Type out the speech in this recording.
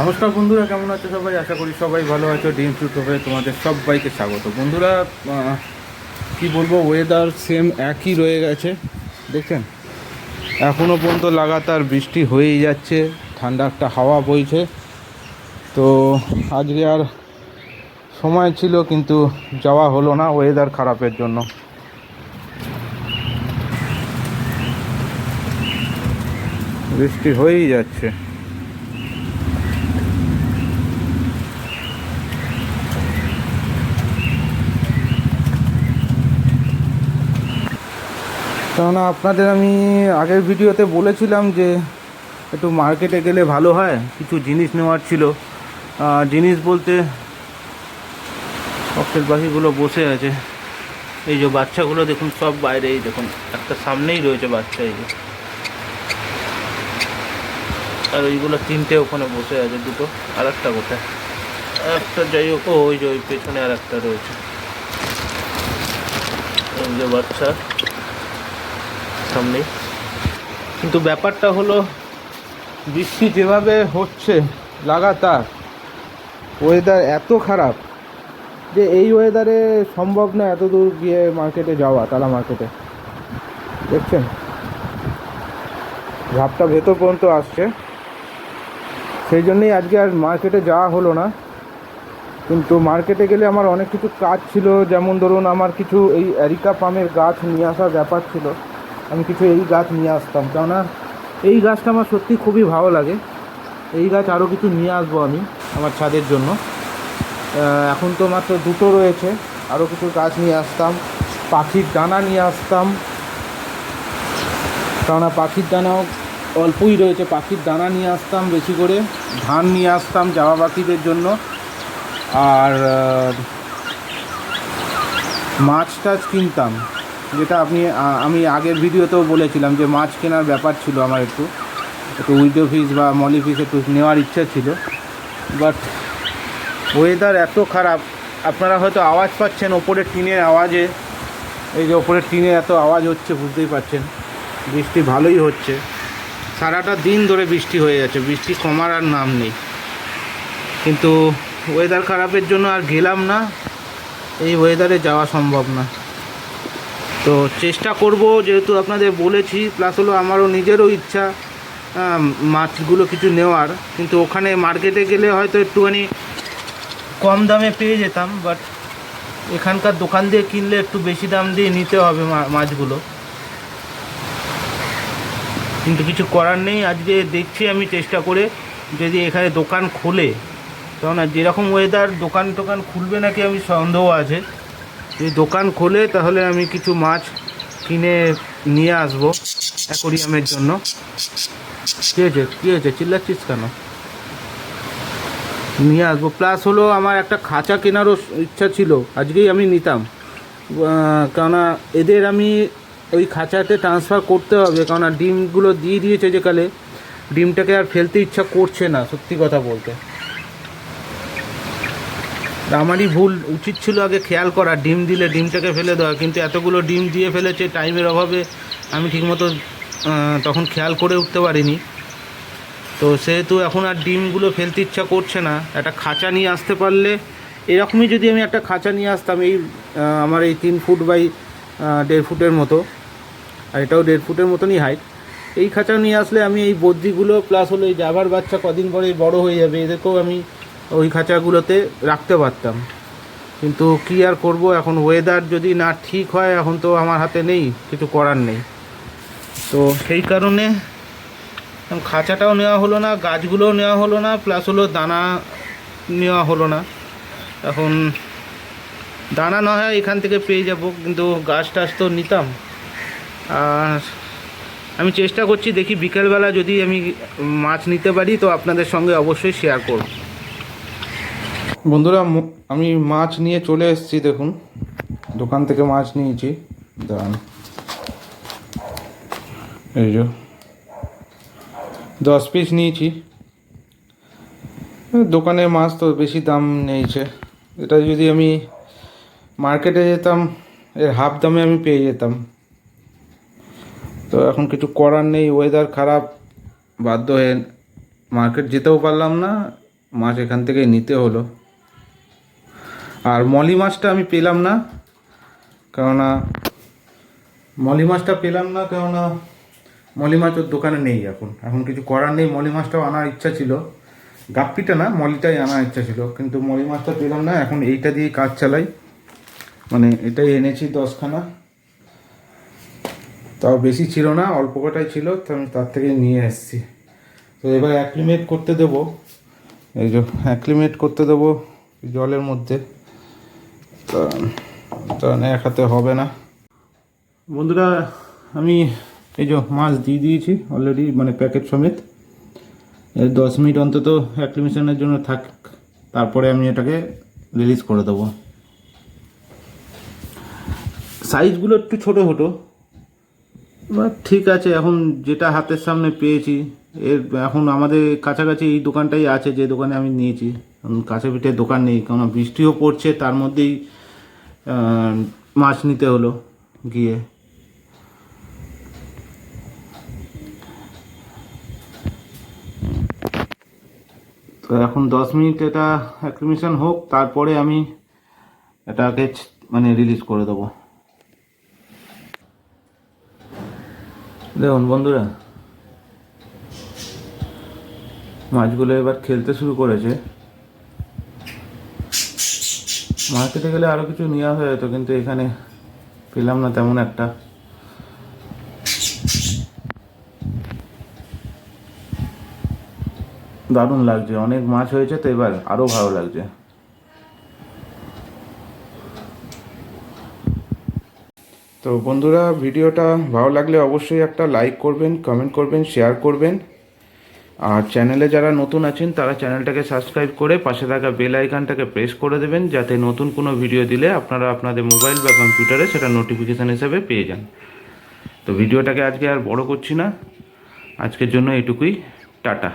নমস্কার বন্ধুরা, কেমন আছো সবাই? আশা করি সবাই ভালো আছো। ডিম শুট হবে তোমাদের সবাইকে স্বাগত। বন্ধুরা কি বলব ওয়েদার সেম একই রয়ে গেছে, দেখছেন? এখনও পর্যন্ত লাগাতার বৃষ্টি হয়েই যাচ্ছে, ঠান্ডা একটা হাওয়া বইছে। তো আজকে আর সময় ছিল, কিন্তু যাওয়া হলো না ওয়েদার খারাপের জন্য। বৃষ্টি হয়েই যাচ্ছে। কেননা আপনাদের আমি আগের ভিডিওতে বলেছিলাম যে একটু মার্কেটে গেলে ভালো হয়, কিছু জিনিস নেওয়ার ছিল। জিনিস বলতে পকেট পাখিগুলো বসে আছে। এই যে বাচ্চাগুলো দেখুন, সব বাইরে এই দেখুন, একটা সামনেই রয়েছে বাচ্চা এই যে। আর ওইগুলো তিনটে ওখানে বসে আছে, দুটো আর একটা কোথায়? একটা যাই হোক ওই যে ওই পেছনে আর একটা রয়েছে। এই যে বাচ্চা। সামনেই কিন্তু ব্যাপারটা হলো, বৃষ্টি যেভাবে হচ্ছে লাগাতার ওয়েদার এত খারাপ যে এই ওয়েদারে সম্ভব না এত দূর গিয়ে মার্কেটে যাওয়া, তালা মার্কেটে দেখছেন? ঝাপটা ভেতর পর্যন্ত আসছে। সেই জন্যই আজকে আর মার্কেটে যাওয়া হলো না। কিন্তু মার্কেটে গেলে আমার অনেক কিছু কাজ ছিল। যেমন ধরুন, আমার কিছু এই অ্যারিকা পামের গাছ নিয়ে আসার ব্যাপার ছিল। আমি কিছু এই গাছ নিয়ে আসতাম। কেননা এই গাছটা আমার সত্যি খুবই ভালো লাগে। এই গাছ আরও কিছু নিয়ে আসব আমি আমার ছাদের জন্য। এখন তো মাত্র দুটো রয়েছে। আরও কিছু গাছ নিয়ে আসতাম। পাখির দানা নিয়ে আসতাম। কেননা পাখির দানাও অল্পই রয়েছে। পাখির দানা নিয়ে আসতাম বেশি করে। ধান নিয়ে আসতাম জামা পাখিদের জন্য। আর মাছ টাছ কিনতাম। যেটা আপনি আমি আগের ভিডিওতেও বলেছিলাম যে মাছ কেনার ব্যাপার ছিল আমার একটু। একটু উইডো ফিস বা মলি ফিস একটু নেওয়ার ইচ্ছা ছিল। বাট ওয়েদার এত খারাপ, আপনারা হয়তো আওয়াজ পাচ্ছেন ওপরের টিনের আওয়াজে। এই যে ওপরের টিনে এত আওয়াজ হচ্ছে, বুঝতেই পারছেন। বৃষ্টি ভালোই হচ্ছে। সারাটা দিন ধরে বৃষ্টি হয়ে যাচ্ছে, বৃষ্টি কমার আর নাম নেই। কিন্তু ওয়েদার খারাপের জন্য আর গেলাম না। এই ওয়েদারে যাওয়া সম্ভব না। তো চেষ্টা করব, যেহেতু আপনাদের বলেছি প্লাস হলো আমারও নিজেরও ইচ্ছা মাছগুলো কিছু নেওয়ার। কিন্তু ওখানে মার্কেটে গেলে হয়তো একটুখানি কম দামে পেয়ে যেতাম বাট এখানকার দোকান দিয়ে কিনলে একটু বেশি দাম দিয়ে নিতে হবে মাছগুলো। কিন্তু কিছু করার নেই, আজকে দেখছি আমি চেষ্টা করে, যদি এখানে দোকান খোলে। কেননা যেরকম ওয়েদার দোকান টোকান খুলবে নাকি আমি সন্দেহ আছে। যদি দোকান খোলে, তাহলে আমি কিছু মাছ কিনে নিয়ে আসব অ্যাকোরিয়ামের জন্য। কী হয়েছে? কী হয়েছে? চিল্লাচ্ছিস কেন? নিয়ে আসব। প্লাস হলো আমার একটা খাঁচা কেনারও ইচ্ছা ছিল। আজকেই আমি নিতাম। কেননা এদের আমি ওই খাঁচাতে ট্রান্সফার করতে হবে। কেননা ডিমগুলো দিয়ে দিয়েছে যেকালে ডিমটাকে আর ফেলতে ইচ্ছা করছে না, সত্যি কথা বলতে। আমারই ভুল উচিত ছিল আগে খেয়াল করা, ডিম দিলে ডিমটাকে ফেলে দেওয়া, কিন্তু এতগুলো ডিম দিয়ে ফেলেছে, টাইমের অভাবে আমি ঠিকমতো তখন খেয়াল করে উঠতে পারিনি। তো সেহেতু এখন আর ডিমগুলো ফেলতে ইচ্ছা করছে না। একটা খাঁচা নিয়ে আসতে পারলে, এরকমই যদি আমি একটা খাঁচা নিয়ে আসতাম, এই আমার এই তিন ফুট বাই দেড় ফুটের মতো, আর এটাও দেড় ফুটের মতনই হাইট এই খাঁচা নিয়ে আসলে আমি এই বদ্রিগুলো প্লাস হলো এই জাভার বাচ্চা কদিন পরে বড় হয়ে যাবে, এদেরকেও আমি ওই খাঁচাগুলোতে রাখতে পারতাম। কিন্তু কী আর করব, এখন ওয়েদার যদি না ঠিক হয়, এখন তো আমার হাতে নেই, কিছু করার নেই। তো সেই কারণে খাঁচাটাও নেওয়া হলো না, গাছগুলোও নেওয়া হলো না প্লাস হলো দানা নেওয়া হলো না। এখন দানা না হয় এখান থেকে পেয়ে যাব, কিন্তু গাছ টাছ তো নিতাম। আর আমি চেষ্টা করছি, দেখি বিকেলবেলা যদি আমি মাছ নিতে পারি, তো আপনাদের সঙ্গে অবশ্যই শেয়ার করব। বন্ধুরা আমি মাছ নিয়ে চলে এসেছি, দেখুন। দোকান থেকে মাছ নিয়েছি। দাঁড়ান। এই যে, দশ পিস নিয়েছি। দোকানে মাছ তো বেশি দাম নিয়েছে এটা যদি আমি মার্কেটে যেতাম, এর হাফ দামে আমি পেয়ে যেতাম। তো এখন কিছু করার নেই ওয়েদার খারাপ। বাধ্য হয়ে মার্কেট যেতেও পারলাম না, মাছ এখান থেকে নিতে হলো। আর মলি মাছটা আমি পেলাম না, কেননা মলি মাছটা পেলাম না, কেননা মলি মাছ ওর দোকানে নেই এখন। এখন কিছু করার নেই, মলি মাছটাও আনার ইচ্ছা ছিল। গাপ্পিটা না, মলিটাই আনার ইচ্ছা ছিল, কিন্তু মলি মাছটা পেলাম না, এখন এইটা দিয়ে কাজ চালাই। মানে এটাই এনেছি দশখানা। তাও বেশি ছিল না, অল্প কটাই ছিল, তো আমি তার থেকে নিয়ে এসেছি। তো এবার অ্যাক্লিমেট করতে দেবো। এই যে অ্যাক্লিমেট করতে দেবো জলের মধ্যে। তো এক হাতে হবে না। বন্ধুরা, আমি এই যে মাছ দিয়ে দিয়েছি অলরেডি মানে প্যাকেট সমেত। দশ মিনিট অন্তত অ্যাক্লিমেশনের জন্য থাক, তারপরে আমি এটাকে রিলিজ করে দেবো। সাইজগুলো একটু ছোটো ছোটো এবার ঠিক আছে, এখন যেটা হাতের সামনে পেয়েছি, এর এখন আমাদের কাছাকাছি এই দোকানটাই আছে, যে দোকানে আমি নিয়েছি। কাছে পিঠে দোকান নেই কারণ বৃষ্টিও পড়ছে, তার মধ্যেই মাছ নিতে হলো গিয়ে। তো এখন দশ মিনিট এটা অ্যাক্রিমিশন হোক, তারপরে আমি এটাকে মানে রিলিজ করে দেবো। দেখুন বন্ধুরা, মাছগুলো এবার খেলতে শুরু করেছে। মার্কেটে গেলে আরও কিছু নেওয়া হয়ে যেত, কিন্তু এখানে পেলাম না তেমন একটা। দারুণ লাগছে, অনেক মাছ হয়েছে তো এবার আরও ভালো লাগছে। তো বন্ধুরা, ভিডিওটা ভালো লাগলে অবশ্যই একটা লাইক করবেন কমেন্ট করবেন শেয়ার করবেন। আর চ্যানেলে যারা নতুন আছেন, তারা চ্যানেলটাকে সাবস্ক্রাইব করে পাশে থাকা বেল আইকনটাকে প্রেস করে দেবেন, যাতে নতুন কোনো ভিডিও দিলে আপনারা আপনাদের মোবাইল বা কম্পিউটারে সেটা নোটিফিকেশান হিসেবে পেয়ে যান। তো ভিডিওটাকে আজকে আর বড় করছি না। আজকের জন্য এটুকুই। টাটা।